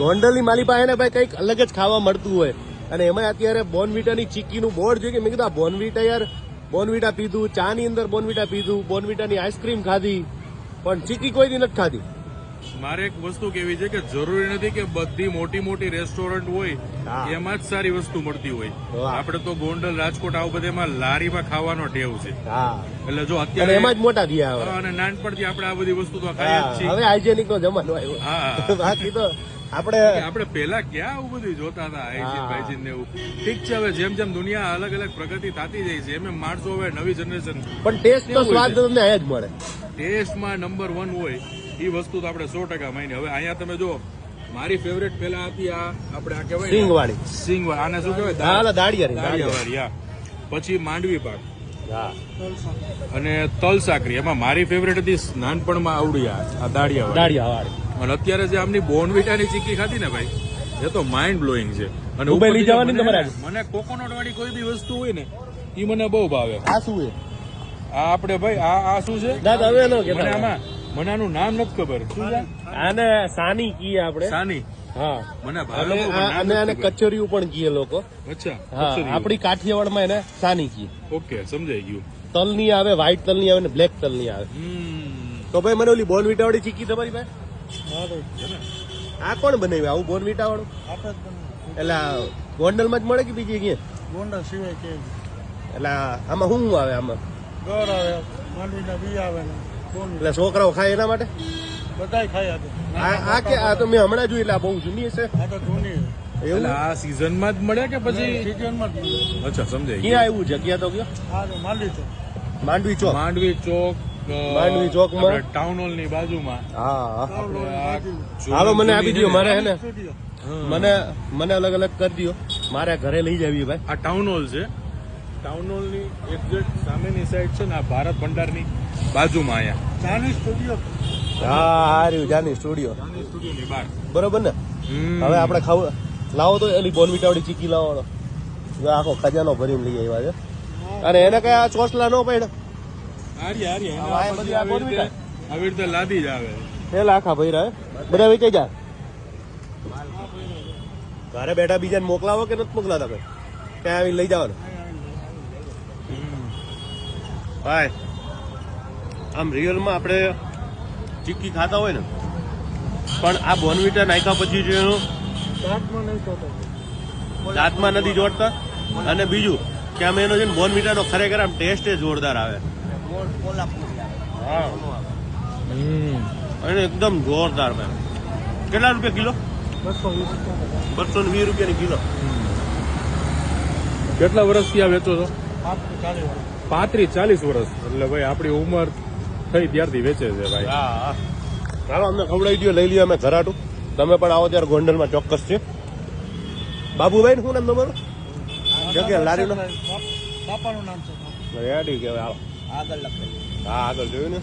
ગોંડલની માલી પાસે ને ભાઈ કંઈક અલગ જ ખાવા મળતું હોય. અને એમાં અત્યારે બોનવીટાની ચીકીનું બોર્ડ જોઈ કે મેં કીધું બોનવીટા યાર બોનવીટા પીધું ચાની અંદર બોનવીટા પીધું બોનવીટાની આઈસ્ક્રીમ ખાધી પણ ચીકી કોઈ દી નથી ખાધી. મારે એક વસ્તુ કેવી છે કે જરૂરી નથી કે બધી મોટી મોટી રેસ્ટોરન્ટ હોય એમાં જ સારી વસ્તુ મળતી હોય. આપણે તો ગોંડલ રાજકોટ આવું બધેમાં લારીમાં ખાવાનો ટેવ છે. એટલે જો અત્યારે એમાં જ મોટા થયા અને નાનપણથી આપણે આ બધી વસ્તુ તો ખાઈ જ છીએ. હવે હાઇજેનિક નો જમાનો આવ્યો. હા. બાકી તો આપણે આપણે પેલા ક્યાં આવું બધું જોતા હતા હાઇજીન ને એવું? ઠીક છે હવે જેમ જેમ દુનિયા અલગ અલગ પ્રગતિ થતી જાય છે એમ એમ માણસો હવે નવી જનરેશન પણ ટેસ્ટ તો સ્વાદ તમને અહીંયા જ મળે. ટેસ્ટમાં નંબર વન હોય એ વસ્તુ તો આપણે સો ટકા માની. હવે અહીંયા તમે જો મારી ફેવરેટ પેલા હતી આ આપણે આ કહેવાય? સિંગવાળી. સિંગ વાળી. આને શું કહેવાય? દાળિયારી દાળિયાવાળી, હા. પછી માંડવી પાક. અને તલ સાકરી એમાં મારી ફેવરેટ હતી નાનપણમાં આવડી આ દાળિયા દાળિયા દાળિયાવાળી. અને અત્યારે જે આમની બોનવીટાની ચીકી ખાધી ને ભાઈ એ તો માઇન્ડ બ્લોઈંગ છે. અને દુબઈ લઈ જવાની તમારે મને કોકોનટ વાળી કોઈ બી વસ્તુ હોય ને એ મને બહુ ભાવે. આ શું છે આ આપણે ભાઈ આ આ શું છે? દાદા હવે નો મને આમાં મને આનું નામ નથી ખબર. શું છે? આને સાની કીએ આપણે. સાની. હા. મને ભાવે અને આને કચરિયું પણ કીએ લોકો. અચ્છા આપણી કાઠિયાવાડમાં એને સાની કી ઓકે સમજાઈ ગયું. તલની આવે વ્હાઈટ તલની આવે ને બ્લેક તલની આવે. હમ. તો ભાઈ મને ઓલી બોનવીટા વાળી ચીકી તમારી પાસે? આ કોણ બનાવ્યું? આવું બોનવીટા વાળું એટલે ગોંડલમાં જ મળે કે બીજી ક્યાં? ગોંડલ સિવાય કે એટલે આમાં શું આવે આમાં? ગોળ આવે માંડવીના બી આવે એટલે છોકરાઓ ખાય એના માટે? બધાય ખાય આ આ કે આ તો મેં હમણાં જોયું એટલે આ બહુ જૂની હશે. આ તો જૂની એવું? એટલે આ સીઝનમાં જ મળે કે પછી સિઝનમાં જ. અચ્છા સમજાઈ ક્યાં આવ્યું જગ્યા તો કયો માંડવી ચોક. માંડવી ચોક. માંડવી ચોક માંડવી ચોકમાં? ટાઉન હોલની બાજુમાં. હા હાલો મને આપી દો મારે હે ને? મને મને અલગ અલગ કરી દો મારે ઘરે લઈ જવી ભાઈ. આ ટાઉન હોલ છે. ટાઉન હોલની એક્ઝેક્ટ સામેની સાઈડ છે ને આ ભારત ભંડારની બાજુમાં અહીંયા. જાની સ્ટુડિયો હા હાર્યું જાની સ્ટુડિયો જાની સ્ટુડિયો ની બહાર. બરોબર ને? હવે આપણે ખાવ લાવો તો એની બોનવીટાવાળી ચીકી લાવો આખો ખજાનો ભરીને લઈ આવ્યા છે. અને એને કઈ આ ચોસલા ન પડ્યા હારી હારી. આ બધી આ આવી આવી રીતે લાદી જ આવે. પેલા આખા ભર્યા બધા વેચાઈ જા. ઘરે બેઠા બીજાને મોકલાવો કે નથી મોકલાતા તમે ક્યાં આવી લઈ જવાનું. ભાઈ આમ રિયલમાં આપણે ચીક્કી ખાતા હોય ને પણ આ બોનવીટા નાખ્યા પછી છે દાંતમાં નથી જોડતા. અને બીજું કે અમે એનો છે ને બોનવીટાનો ખરેખર આમ ટેસ્ટ જોરદાર આવે. હા અને એકદમ જોરદાર ભાઈ કેટલા રૂપિયા કિલો? બસો વીસ રૂપિયા. બસો ને વીસ રૂપિયાની કિલો. કેટલા વર્ષથી આ વેચો છો? પાંત્રીસ ચાલીસ વર્ષ. એટલે ભાઈ આપણી ઉંમર થઈ ત્યારથી વેચે છે ભાઈ. હા ચાલો અમને ખવડાવી દો લઈ લ્યો અમે ઘરાટું. તમે પણ આવો ત્યારે ગોંડલમાં ચોક્કસ છે. બાબુભાઈ શું નામ તમારું? જગ્યા લારીનો? બાપ- બાપાનું નામ છે. રેડી કહેવાય. હાલો આગળ લખેલું હા આગળ જોયું ને